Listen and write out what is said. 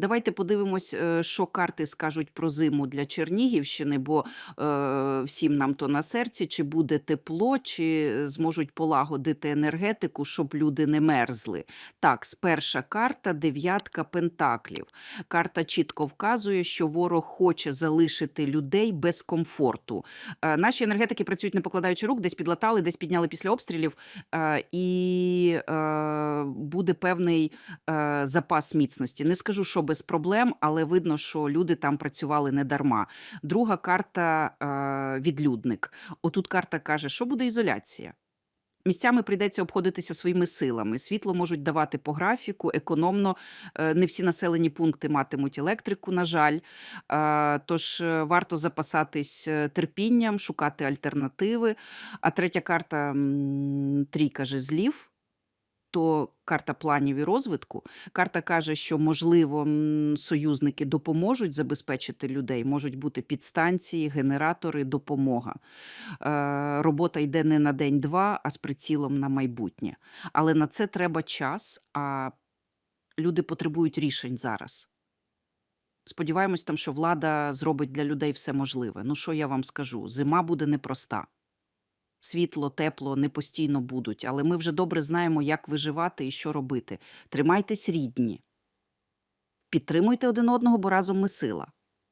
Давайте подивимось, е, що карти скажуть про зиму для Чернігівщини, бо е, всім нам то на серці, чи буде тепло, чи зможуть полагодити енергетику, щоб люди не мерзли. Так, перша карта дев'ятка пентаклів. Карта чітко вказує, що ворог хоче залишити людей без комфорту. Е, Наші енергетики працюють не покладаючи рук, десь підлатали, десь підняли після обстрілів, е, і е, буде певний е, запас міцності. Не скажу, що без проблем, але видно, що люди там працювали не дарма. Друга карта е, відлюдник. Отут карта каже, що буде ізоляція. Місцями прийдеться обходитися своїми силами. Світло можуть давати по графіку, економно. Е, Не всі населені пункти матимуть електрику, на жаль. Е, Тож е, варто запасатись терпінням, шукати альтернативи. А третя карта трійка жезлів. То карта планів і розвитку. Карта каже, що можливо союзники допоможуть забезпечити людей, можуть бути підстанції, генератори, допомога. Е, робота йде не на день-два, а з прицілом на майбутнє. Але на це треба час, а люди потребують рішень зараз. Сподіваємось, там, що влада зробить для людей все можливе. Ну, що я вам скажу? Зима буде непроста. Світло, тепло не постійно будуть, але ми вже добре знаємо, як виживати і що робити. Тримайтесь рідні. Підтримуйте один одного, бо разом ми сила.